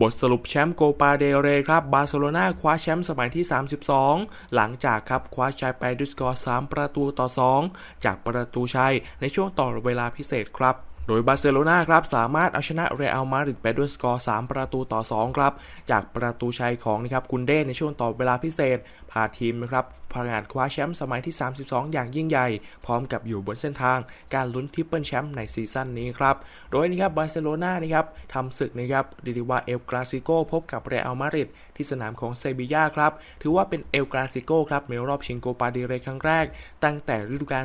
บทสรุปแชมป์โกปาเดเรครับบาร์เซโลนาคว้าแชมป์สมัยที่ 32 หลังจากครับคว้าชัยไปด้วยสกอร์ 3 ประตูต่อ 2 จากประตูชัยในช่วงต่อเวลาพิเศษครับ โดยบาร์เซโลนาครับสามารถเอาชนะเรอัลมาดริดไปด้วยสกอร์ 3 ประตูต่อ 2 ครับ จากประตูชัยของนะครับกุนเด้ในช่วงต่อเวลาพิเศษ พาทีมนะครับพางาดคว้าแชมป์สมัยที่ 32 อย่างยิ่งใหญ่ พร้อมกับอยู่บนเส้นทางการลุ้นทริปเปิลแชมป์ในซีซั่นนี้ครับ โดยนะครับบาร์เซโลนานะครับทำศึกนะครับเรีด้ว่าเอลกราซิโกพบกับเรอัลมาดริดที่สนามของเซบียาครับ ถือว่าเป็นเอลกราซิโกครับในรอบชิงโกปาเดเรครั้งแรก ตั้งแต่ฤดูกาล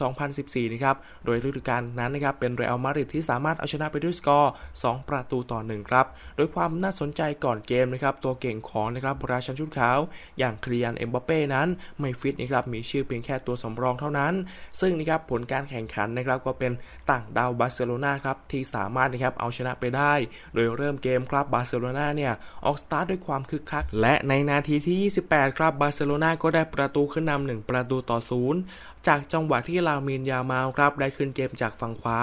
2013-2014 นะครับ โดยฤดูกาลนั้นนะครับเป็นเรอัลมาดริดที่สามารถเอาชนะไปด้วยสกอร์ 2 ประตูต่อ 1 ครับ โดยความน่าสนใจก่อนเกมนะครับ ตัวเก่งของนะครับราชันชุดขาว อย่างเคลียนเอ็มบัปเป้นั้นไม่ฟิตนะครับ มีชื่อเพียงแค่ตัวสำรองเท่านั้น ซึ่งนะครับผลการแข่งขันนะครับก็เป็นต่างดาวบาร์เซโลนาครับที่สามารถนะครับเอาชนะไปได้ โดยเริ่มเกมครับบาร์เซโลนาเนี่ยออกสตาร์ทด้วยความคึกคัก และในนาทีที่ 28 ครับบาร์เซโลนาก็ได้ประตูขึ้นนำหนึ่งประตูต่อศูนย์จากจังหวะที่ลามินยามาลครับได้ขึ้นเกมจากฝั่งขวา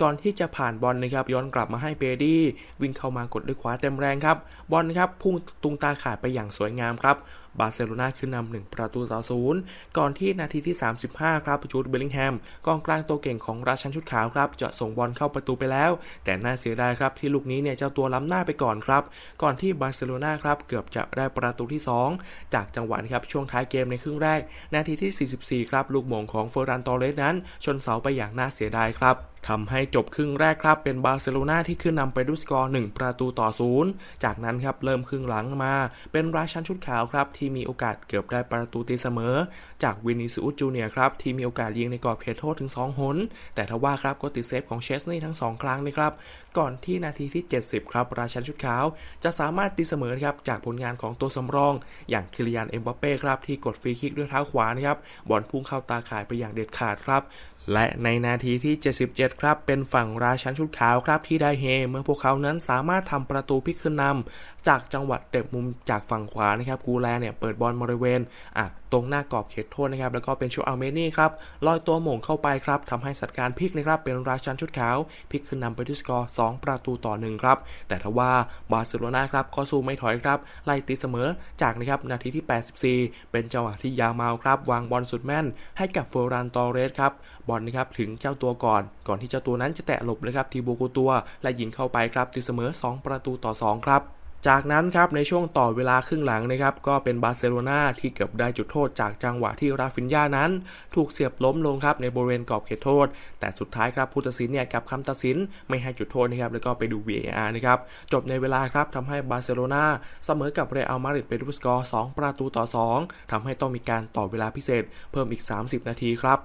ก่อนที่จะผ่านบอลนะครับย้อนกลับมาให้เบดี้วิ่งเข้ามากดด้วยขวาเต็มแรงครับบอลนะครับพุ่งตุงตาขาดไปอย่างสวยงามครับ บาร์เซโลนาขึ้นนำหนึ่งประตูต่อศูนย์ก่อนที่นาทีที่ 35 ครับจูดเบลลิงแฮมกองกลางตัวเก่งของราชันชุดขาวครับจะส่งบอลเข้าประตูไปแล้ว แต่น่าเสียดายครับที่ลูกนี้เนี่ยเจ้าตัวล้ำหน้าไปก่อนครับ ก่อนที่บาร์เซโลนาครับเกือบจะได้ประตูที่ 2 จากจังหวะครับช่วงท้ายเกมในครึ่งแรก นาทีที่ 44 ครับลูกโมงของเฟอร์รันตอเรสนั้น ชนเสาไปอย่างน่าเสียดายครับทำให้จบครึ่งแรกครับเป็นบาร์เซโลนาที่ขึ้นนำไปด้วยสกอร์ 1 ประตูต่อศูนย์จากนั้นครับเริ่มครึ่งหลังมา เป็นราชันชุดขาวครับที่ที่มีโอกาสเกือบได้ประตูตีเสมอ จากวินิซิอุสจูเนียครับที่มีโอกาสยิงในกรอบเขตโทษถึง 2 หน แต่ทว่าครับก็ติดเซฟของเชสนี่ทั้ง 2 ครั้งนะครับ ก่อนที่นาทีที่ 70 ครับ ราชันชุดขาว จะสามารถตีเสมอครับจากผลงานของตัวสำรอง อย่างคิลิยานเอ็มบัปเป้ครับที่กดฟรีคิกด้วยเท้าขวานะครับบอลพุ่งเข้าตาข่ายไปอย่างเด็ดขาดครับ และในนาทีที่ 77 ครับ เป็นฝั่งราชันชุดขาวครับที่ได้เฮ เมื่อพวกเขานั้นสามารถทำประตูพลิกขึ้นนำจากจังหวัดเตะมุมจากฝั่งขวานะครับกูแลเนี่ยเปิดบอลบริเวณอะตรงหน้ากรอบเขตโทษนะครับแล้วก็เป็นชูอัลเมนี่ครับลอยตัวหม่งเข้าไปครับทำให้สัดการพลิกนะครับเป็นราชันชุดขาวพลิกขึ้นนำไปด้วยสกอร์ 2 ประตูต่อ 1 ครับ แต่ทว่าบาร์เซโลนาครับก็สู้ไม่ถอยครับไล่ตีเสมอจากนะครับนาทีที่ 84 เป็นจังหวะที่ยามาครับวางบอลสุดแม่น ให้กับเฟอร์รันตอเรสครับบอลนะครับถึงเจ้าตัวก่อน ก่อนที่เจ้าตัวนั้นจะแตะหลบนะครับทีโบกูตัวและยิงเข้าไปครับตีเสมอ 2 ประตูต่อ 2 ครับ จากนั้นครับในช่วงต่อเวลาครึ่งหลังนะครับก็เป็นบาร์เซโลนาที่เกือบได้จุดโทษจากจังหวะที่ราฟินยานั้น ถูกเสียบล้มลงครับในบริเวณกรอบเขตโทษ แต่สุดท้ายครับผู้ตัดสินเนี่ยกับคำตัดสินไม่ให้จุดโทษนะครับแล้วก็ไปดู VAR นะครับจบในเวลาครับทำให้บาร์เซโลนาเสมอกับเรอัลมาดริดไปด้วยสกอร์ 2 ประตูต่อ 2ทำให้ต้องมีการต่อเวลาพิเศษ เพิ่มอีก 30 นาทีครับ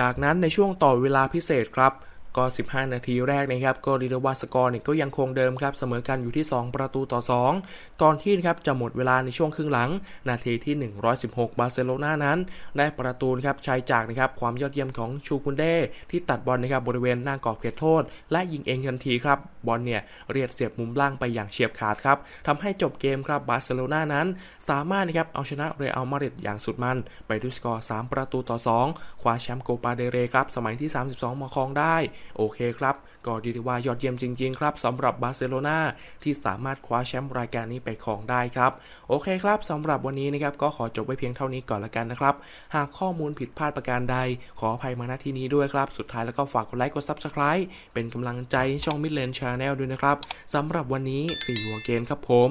จากนั้นในช่วงต่อเวลาพิเศษครับ ก็ 15 นาทีแรกนะครับก็รีดว่าสกอร์เนี่ยก็ยังคงเดิมครับเสมอกันอยู่ที่ 2 ประตูต่อ 2 ก่อนที่นะครับจะหมดเวลาในช่วงครึ่งหลัง นาทีที่ 116 บาร์เซโลนานั้น ได้ประตูนะครับชัยจากนะครับความยอดเยี่ยมของชูคุนเด้ที่ตัดบอลนะครับบริเวณหน้ากรอบเขตโทษ และยิงเองทันทีครับบอลเนี่ยเรียดเสียบมุมล่างไปอย่างเฉียบขาดครับทำให้จบเกมครับบาร์เซโลนานั้น สามารถนะครับเอาชนะเรอัลมาดริดอย่างสุดมันไปด้วยสกอร์ 3 ประตูต่อ 2 คว้าแชมป์โกปาเดเรครับสมัยที่ 32มาครองได้โอเคครับ ก็ดีว่ายอดเยี่ยมจริง ๆ ครับสำหรับบาร์เซโลนาที่สามารถคว้าแชมป์รายการนี้ไปครองได้ครับ โอเคครับสำหรับวันนี้นะครับก็ขอจบไว้เพียงเท่านี้ก่อนละกันนะครับ หากข้อมูลผิดพลาดประการใด ขออภัยมาณที่นี้ด้วยครับ สุดท้ายแล้วก็ฝากกดไลค์กด Subscribe เป็นกำลังใจช่องมิดเลนชาแนลด้วยนะครับสำหรับวันนี้สี่หัวเกนครับผม